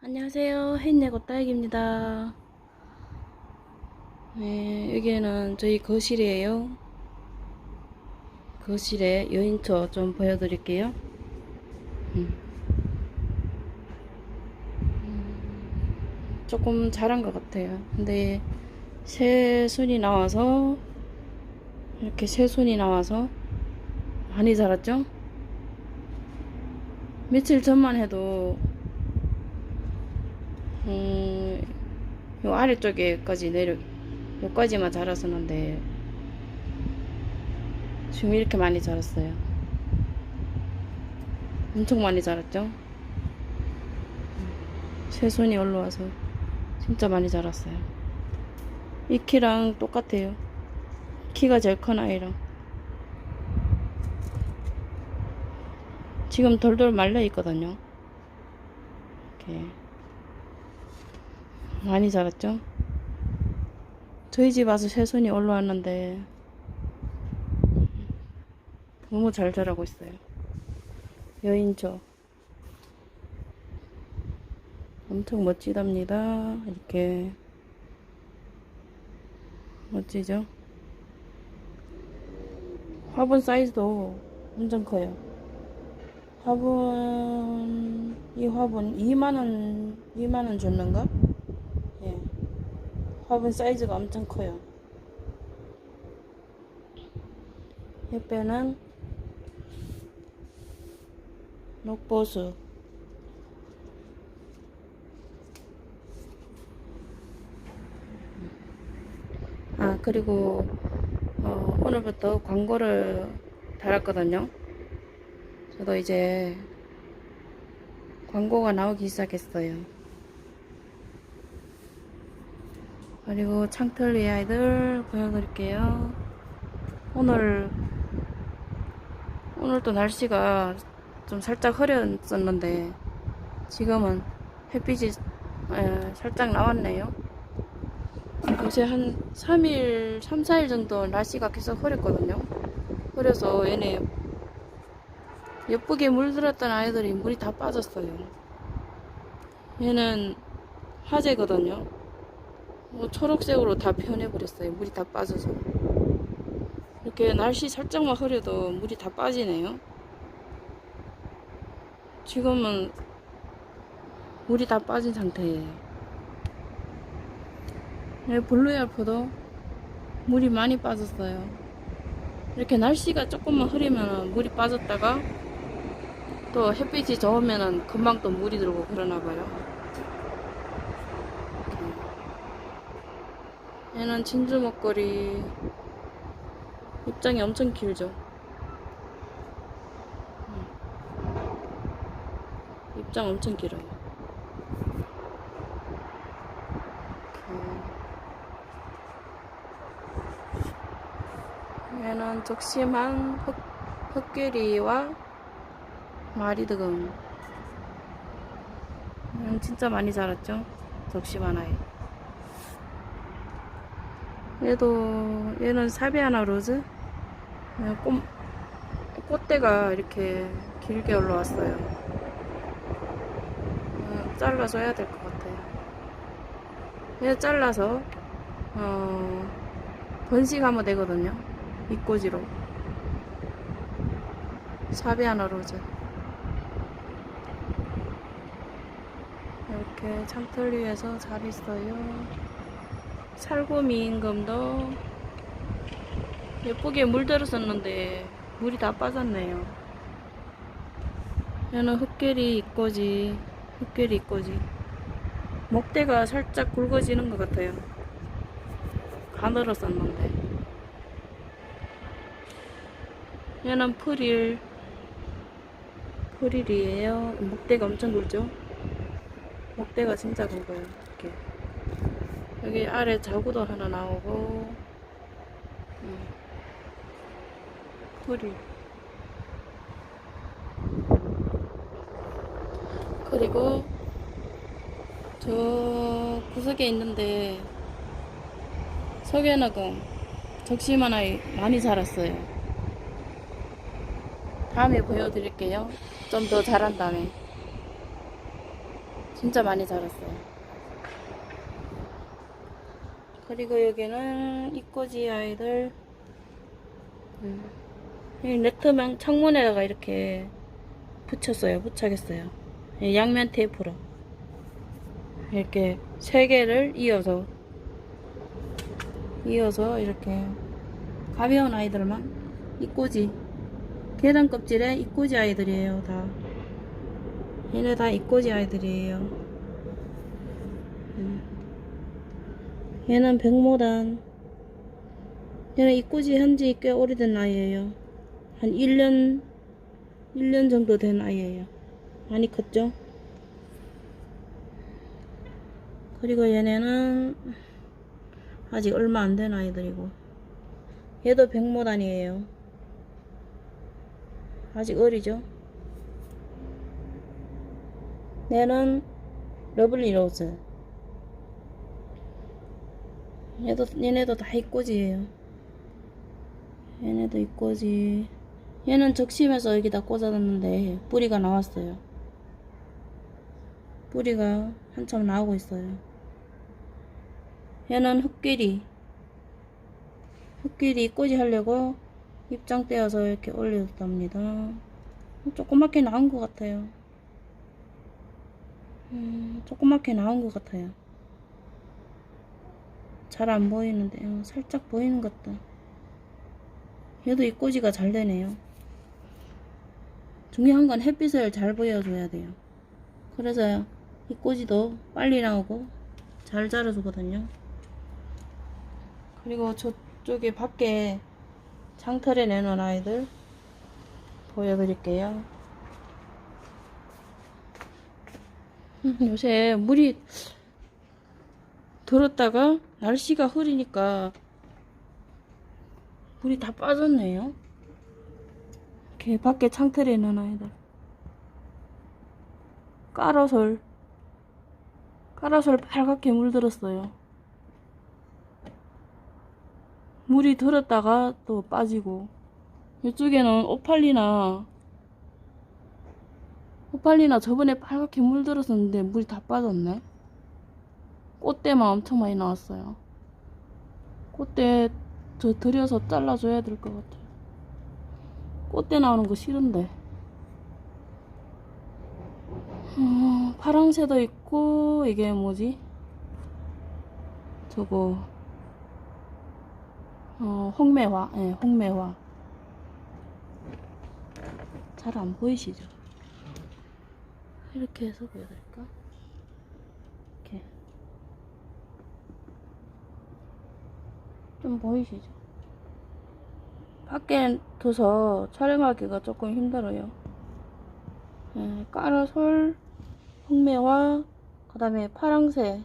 안녕하세요. 햇내고 딸기입니다. 네, 여기는 저희 거실이에요. 거실에 여인초 좀 보여드릴게요. 음. 음, 조금 자란 것 같아요. 근데 새순이 나와서 이렇게 새순이 나와서 많이 자랐죠? 며칠 전만 해도 음, 요 아래쪽에까지 내려, 요까지만 자랐었는데, 지금 이렇게 많이 자랐어요. 엄청 많이 자랐죠? 새손이 올라와서 진짜 많이 자랐어요. 이 키랑 똑같아요. 키가 제일 큰 아이랑. 지금 돌돌 말려 있거든요. 이렇게. 많이 자랐죠? 저희 집 와서 새순이 올라왔는데 너무 잘 자라고 있어요. 여인초 엄청 멋지답니다. 이렇게 멋지죠? 화분 사이즈도 엄청 커요. 화분 이 화분 2만원 2만원 줬는가? 예. 화분 사이즈가 엄청 커요. 옆에는 녹보수. 아, 그리고, 어, 오늘부터 광고를 달았거든요. 저도 이제 광고가 나오기 시작했어요. 그리고 창틀 위 아이들 보여드릴게요. 오늘 오늘 또 날씨가 좀 살짝 흐렸었는데 지금은 햇빛이 에, 살짝 나왔네요. 요새 한 3일, 3, 4일 정도 날씨가 계속 흐렸거든요. 흐려서 얘네 예쁘게 물들었던 아이들이 물이 다 빠졌어요. 얘는 화재거든요. 뭐 초록색으로 다 변해버렸어요. 물이 다 빠져서. 이렇게 날씨 살짝만 흐려도 물이 다 빠지네요. 지금은 물이 다 빠진 상태예요. 네, 블루얄프도 물이 많이 빠졌어요. 이렇게 날씨가 조금만 흐리면 물이 빠졌다가 또 햇빛이 좋으면 금방 또 물이 들고 그러나 봐요. 얘는 진주 먹거리 입장이 엄청 길죠. 음. 입장 엄청 길어요. 얘는 적심한 흑, 흑괴리와 마리드금. 얘는 진짜 많이 자랐죠. 적심한 아이. 얘도 얘는 사비아나 로즈? 네, 꽃, 꽃대가 이렇게 길게 올라왔어요. 어, 잘라줘야 될 것 같아요. 얘 잘라서 어, 번식하면 되거든요. 이꼬지로. 사비아나 로즈. 이렇게 창틀 위에서 잘 있어요 살구미 임금도 예쁘게 물들었었는데 물이 다 빠졌네요. 얘는 흑계리 이꼬지, 흑계리 이꼬지. 목대가 살짝 굵어지는 것 같아요. 가늘었었는데. 얘는 프릴, 프릴이에요. 목대가 엄청 굵죠? 목대가 진짜 굵어요. 이렇게. 여기 아래 자구도 하나 나오고 음. 뿌리 그리고 저 구석에 있는데 석연어금 적심한 아이 많이 자랐어요 다음에 보여드릴게요 좀 더 자란 다음에 진짜 많이 자랐어요. 그리고 여기는 이꼬지 아이들 음, 이 네트망 창문에다가 이렇게 붙였어요. 붙여겠어요. 이 양면 테이프로 이렇게 세 개를 이어서 이어서 이렇게 가벼운 아이들만 이꼬지 계란 껍질에 이꼬지 아이들이에요 다 얘네 다 이꼬지 아이들이에요 음. 얘는 백모단. 얘는 이꼬지 한지 꽤 오래된 아이예요. 한 1년 1년 정도 된 아이예요. 많이 컸죠? 그리고 얘네는 아직 얼마 안 된 아이들이고. 얘도 백모단이에요. 아직 어리죠? 얘는 러블리 로즈 얘도 얘네도 다 이꼬지예요. 얘네도 이꼬지. 얘는 적심해서 여기다 꽂아놨는데 뿌리가 나왔어요. 뿌리가 한참 나오고 있어요. 얘는 흙끼리 흙끼리 이꼬지 하려고 입장 떼어서 이렇게 올려뒀답니다. 조그맣게 나온 것 같아요. 음, 조그맣게 나온 것 같아요 잘 안 보이는데 요 살짝 보이는 것 같다. 얘도 이 꼬지가 잘 되네요. 중요한 건 햇빛을 잘 보여줘야 돼요. 그래서 이 꼬지도 빨리 나오고 잘 자라주거든요. 그리고 저쪽에 밖에 장털에 내놓은 아이들 보여드릴게요. 음, 요새 물이 들었다가 날씨가 흐리니까 물이 다 빠졌네요. 이렇게 밖에 창틀에 있는 아이들. 까라솔. 까라솔 빨갛게 물들었어요. 물이 들었다가 또 빠지고 이쪽에는 오팔리나 오팔리나 저번에 빨갛게 물들었었는데 물이 다 빠졌네 꽃대만 엄청 많이 나왔어요 꽃대 저 들여서 잘라줘야 될 것 같아요 꽃대 나오는 거 싫은데 어, 파랑새도 있고 이게 뭐지 저거 어, 홍매화, 예, 홍매화. 잘 안 보이시죠? 이렇게 해서 보여드릴까? 이렇게. 좀 보이시죠? 밖에 둬서 촬영하기가 조금 힘들어요. 예, 까라솔, 홍매화, 그 다음에 파랑새.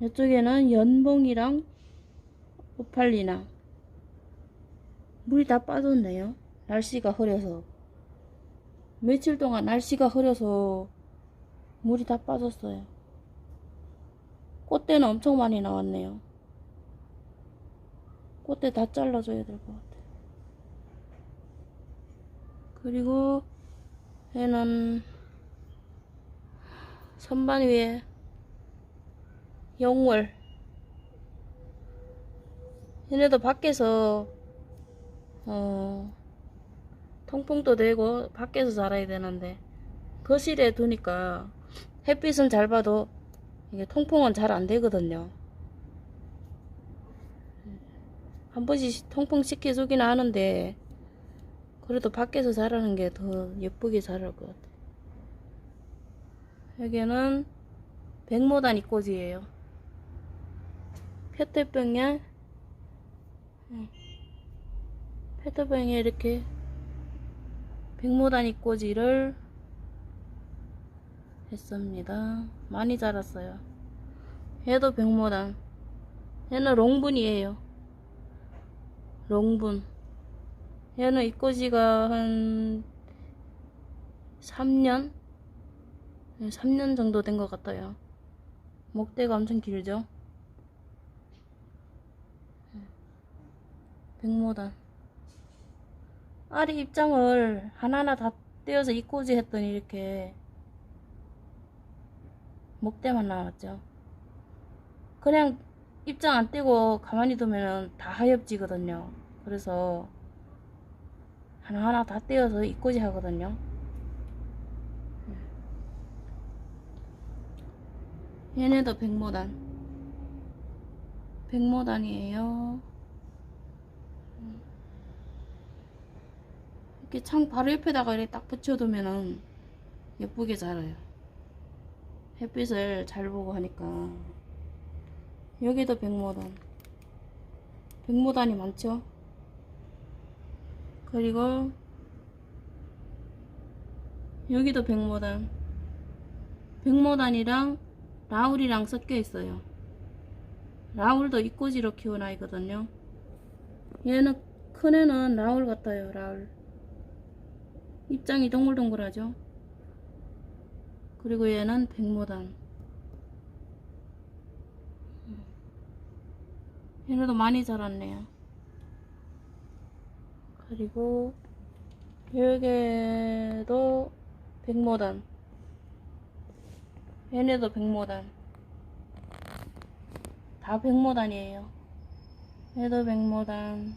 이쪽에는 연봉이랑 오팔리나 물이 다 빠졌네요. 날씨가 흐려서 며칠 동안 날씨가 흐려서 물이 다 빠졌어요. 꽃대는 엄청 많이 나왔네요. 꽃대 다 잘라줘야 될 것 같아요. 그리고 얘는 선반 위에 영월 얘네도 밖에서 어 통풍도 되고 밖에서 자라야 되는데 거실에 두니까 햇빛은 잘 봐도 이게 통풍은 잘 안 되거든요. 한 번씩 통풍 시켜주긴 하는데 그래도 밖에서 자라는 게 더 예쁘게 자랄 것 같아요. 여기는 백모단 이꼬지예요. 페트병에 페트병에 이렇게 백모단 이꼬지를 했습니다. 많이 자랐어요. 얘도 백모단. 얘는 롱분이에요. 롱분. 얘는 이꼬지가 한 3년? 3년 정도 된 것 같아요. 목대가 엄청 길죠? 백모단. 알이 입장을 하나하나 다 떼어서 이꼬지 했더니 이렇게 목대만 나왔죠. 그냥 입장 안 떼고 가만히 두면은 다 하엽지거든요. 그래서 하나하나 다 떼어서 입고지 하거든요. 얘네도 백모단. 백모단이에요. 이렇게 창 바로 옆에다가 이렇게 딱 붙여두면은 예쁘게 자라요. 햇빛을 잘 보고 하니까. 여기도 백모단. 백모단이 많죠? 그리고 여기도 백모단. 백모단이랑 라울이랑 섞여 있어요. 라울도 입꼬지로 키운 아이거든요. 얘는 큰 애는 라울 같아요, 라울. 입장이 동글동글하죠. 그리고 얘는 백모단. 얘네도 많이 자랐네요. 그리고 여기도 백모단. 얘네도 백모단. 다 백모단이에요. 얘도 백모단.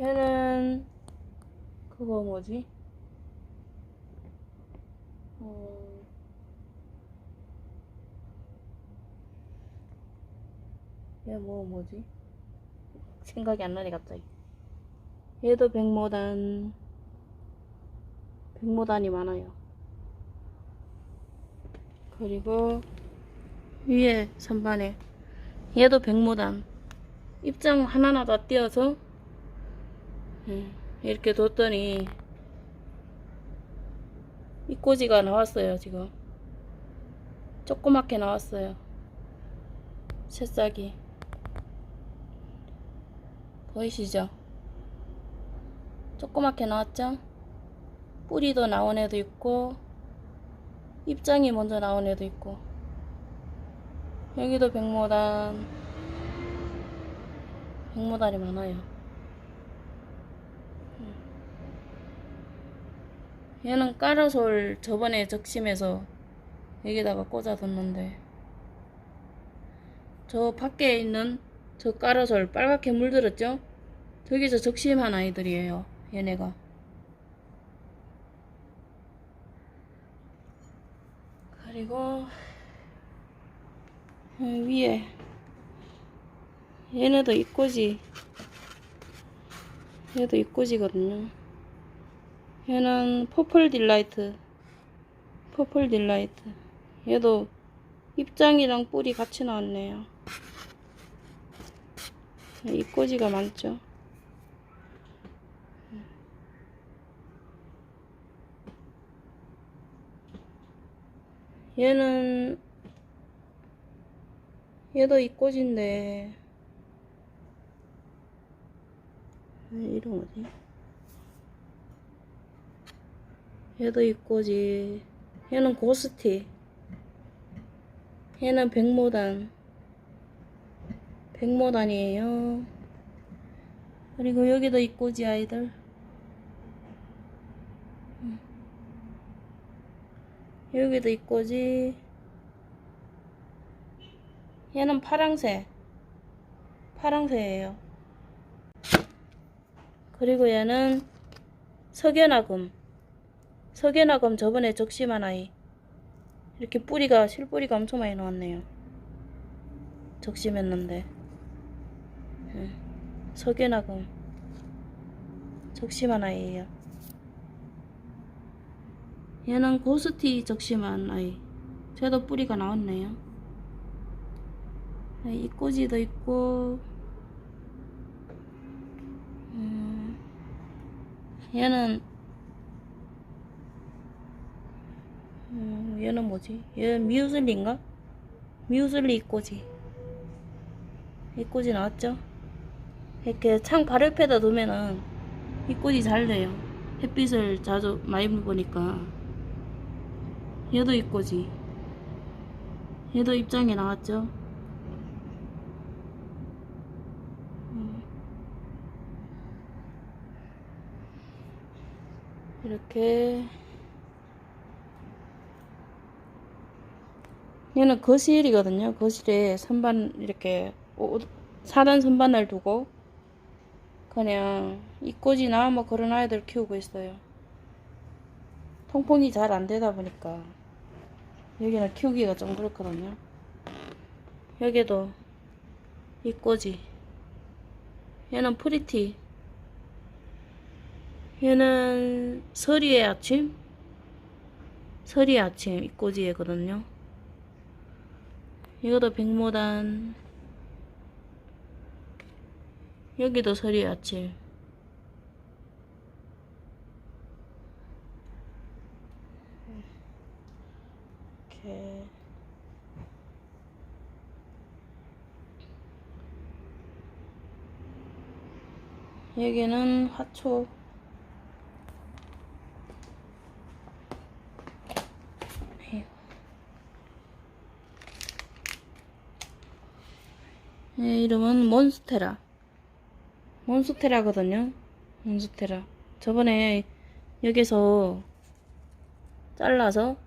얘는 그거 뭐지? 어... 얘뭐 뭐지? 생각이 안 나네 갑자기. 얘도 백모단. 백모단이 많아요. 그리고 위에 선반에 얘도 백모단. 입장 하나하나 다 띄어서 음, 이렇게 뒀더니 입꼬지가 나왔어요 지금 조그맣게 나왔어요 새싹이 보이시죠 조그맣게 나왔죠? 뿌리도 나온 애도 있고 입장이 먼저 나온 애도 있고. 여기도 백모단. 백모단이 많아요. 얘는 까라솔 저번에 적심해서 여기다가 꽂아뒀는데 저 밖에 있는 저 까라솔 빨갛게 물들었죠? 저기서 적심한 아이들이에요 얘네가. 그리고 여기 위에 얘네도 입꼬지 얘도 입꼬지거든요. 얘는 퍼플 딜라이트 퍼플 딜라이트. 얘도 입장이랑 뿌리 같이 나왔네요. 입꼬지가 많죠 얘는 얘도 입꼬지인데 이름 뭐지? 얘도 입꼬지 얘는 고스티 얘는 백모단 백모단이에요 그리고 여기도 입꼬지 아이들 여기도 입꼬지. 얘는 파랑새. 파랑새예요. 그리고 얘는 석연화금. 석연화금 저번에 적심한 아이. 이렇게 뿌리가 실뿌리가 엄청 많이 나왔네요. 적심했는데. 응. 석연화금. 적심한 아이예요 얘는 고스티 적심한 아이 쟤도 뿌리가 나왔네요 이 꼬지도 있고 음, 얘는 음, 얘는 뭐지? 얘는 미우슬리인가? 미우슬리 입꼬지. 입꼬지 나왔죠? 이렇게 창 바로 옆에다 두면은 입꼬지 잘 돼요. 햇빛을 자주 많이 보니까. 얘도 입꼬지. 얘도 입장에 나왔죠? 음. 이렇게 얘는 거실이거든요. 거실에 선반 이렇게 옷- 사단 선반을 두고 그냥 이꼬지나 뭐 그런 아이들 키우고 있어요. 통풍이 잘 안 되다 보니까 여기는 키우기가 좀 그렇거든요. 여기도 이 꼬지. 얘는 프리티. 얘는 서리의 아침. 서리의 아침 이 꼬지애거든요. 이것도 백모단. 여기도 서리의 아침. 이렇게. 여기는 화초. 에휴. 얘 이름은 몬스테라. 몬스테라거든요. 몬스테라. 저번에 여기서 잘라서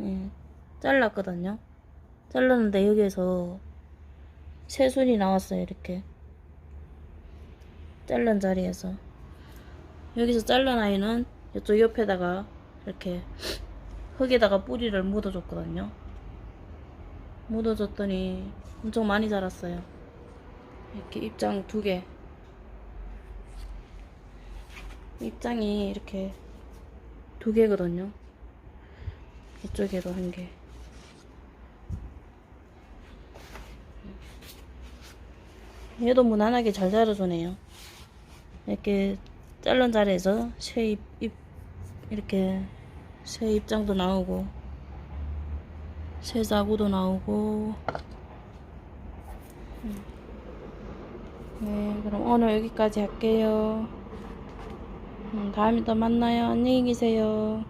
예, 잘랐거든요. 잘랐는데 여기에서 새순이 나왔어요. 이렇게 잘른 자리에서 여기서 잘른 아이는 이쪽 옆에다가 이렇게 흙에다가 뿌리를 묻어줬거든요. 묻어줬더니 엄청 많이 자랐어요. 이렇게 입장 두 개. 입장이 이렇게 두 개거든요. 이쪽에도 한 개. 얘도 무난하게 잘 자라주네요. 이렇게 자른 자리에서 새 입, 입 이렇게 새 입장도 나오고 새 자구도 나오고. 음. 네 그럼 오늘 여기까지 할게요. 음, 다음에 또 만나요. 안녕히 계세요